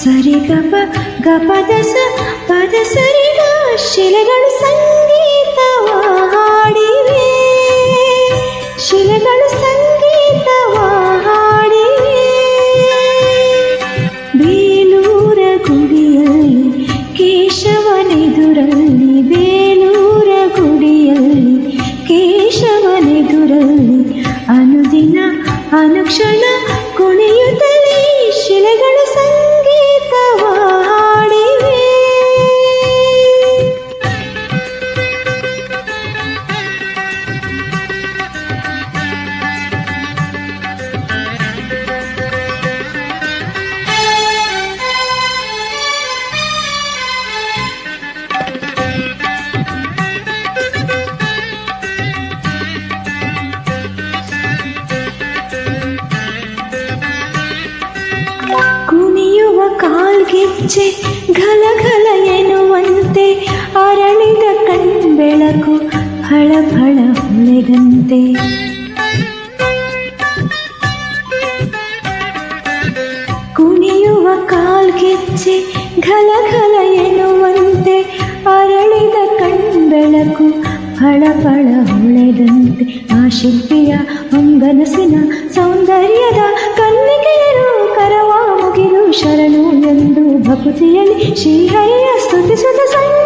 ರಿ ಗಪ ಗಪದಸ ಪದ ಪದಸರಿಗ ಶಿಲೆಗಳು ಸಂಗೀತವ ಹಾಡಿವೆ ಶಿಲೆಗಳು ಸಂಗೀತವ ಹಾಡಿವೆ ಬೇಲೂರ ಗುಡಿಯಲ್ಲಿ, ಕೇಶವನೆದುರಲ್ಲಿ, ಬೇಲೂರ ಗುಡಿಯಲ್ಲಿ, ಕೇಶವನೆದುರಲ್ಲಿ, ಅನುದಿನ, ಅನುಕ್ಷಣ ಕುಣಿಯುವ ಕಾಲ್ಗೆಜ್ಜೆ ಘಲಘಲ ಎನ್ನುವಂತೆ ಅರಳಿದ ಕಣ್ಬೆಳಕು ಫಳಫಳ ಹೊಳೆದಂತೆ ಕುಣಿಯುವ ಕಾಲ್ಗೆಜ್ಜೆ ಘಲಘಲ ಎನ್ನುವಂತೆ ಅರಳಿದ ಕಣ್ಬೆಳಕು ಫಳಫಳ ಹೊಳೆದಂತೆ ಆ ಶಿಲ್ಪಿಯ ಹೊಂಗನಸಿನ ಸೌಂದರ್ಯದ తపపు చేయని శ్రీహయ్య స్థుతి సుత సంగ